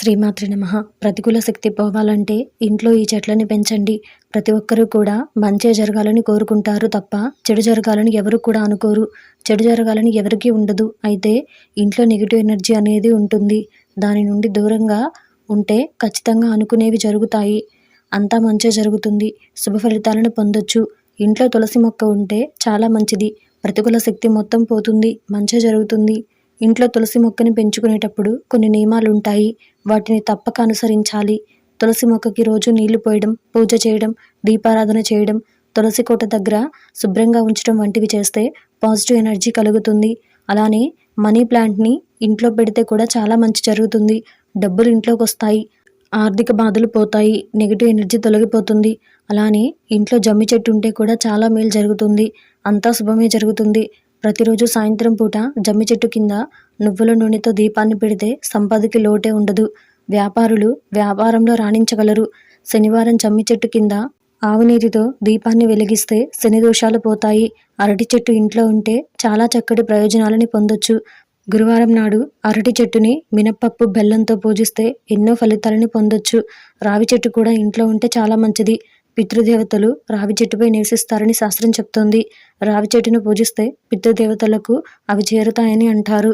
శ్రీమాత్రి నమ. ప్రతికూల శక్తి పోవాలంటే ఇంట్లో ఈ చెట్లని పెంచండి. ప్రతి ఒక్కరూ కూడా మంచే జరగాలని కోరుకుంటారు తప్ప చెడు జరగాలని ఎవరు కూడా అనుకోరు. చెడు జరగాలని ఎవరికీ ఉండదు. అయితే ఇంట్లో నెగిటివ్ ఎనర్జీ అనేది ఉంటుంది. దాని నుండి దూరంగా ఉంటే ఖచ్చితంగా అనుకునేవి జరుగుతాయి. అంతా మంచే జరుగుతుంది. శుభ ఫలితాలను పొందొచ్చు. ఇంట్లో తులసి మొక్క ఉంటే చాలా మంచిది. ప్రతికూల శక్తి మొత్తం పోతుంది. మంచే జరుగుతుంది. ఇంట్లో తులసి మొక్కని పెంచుకునేటప్పుడు కొన్ని నియమాలు ఉంటాయి వాటిని తప్పక అనుసరించాలి. తులసి మొక్కకి రోజు నీళ్ళు పోయడం పూజ చేయడం దీపారాధన చేయడం తులసి కోట దగ్గర శుభ్రంగా ఉంచడం వంటివి చేస్తే పాజిటివ్ ఎనర్జీ కలుగుతుంది. అలానే మనీ ప్లాంట్ని ఇంట్లో పెడితే కూడా చాలా మంచి జరుగుతుంది. డబ్బులు ఇంట్లోకి వస్తాయి. ఆర్థిక బాధలు పోతాయి. నెగిటివ్ ఎనర్జీ తొలగిపోతుంది. అలానే ఇంట్లో జమ్మి చెట్టు ఉంటే కూడా చాలా మేలు జరుగుతుంది. అంతా శుభమే జరుగుతుంది. ప్రతిరోజు సాయంత్రం పూట జమ్మి చెట్టు కింద నువ్వుల నూనెతో దీపాన్ని పెడితే సంపదకి లోటే ఉండదు. వ్యాపారులు వ్యాపారంలో రాణించగలరు. శనివారం జమ్మి చెట్టు కింద ఆవునీటితో దీపాన్ని వెలిగిస్తే శని దోషాలు పోతాయి. అరటి చెట్టు ఇంట్లో ఉంటే చాలా చక్కటి ప్రయోజనాలని పొందొచ్చు. గురువారం నాడు అరటి చెట్టుని మినప్పప్పు బెల్లంతో పూజిస్తే ఎన్నో ఫలితాలని పొందొచ్చు. రావి చెట్టు కూడా ఇంట్లో ఉంటే చాలా మంచిది. పితృదేవతలు రావి చెట్టుపై నివసిస్తారని శాస్త్రం చెప్తోంది. రావి చెట్టును పూజిస్తే పితృదేవతలకు అవి చేరుతాయని అంటారు.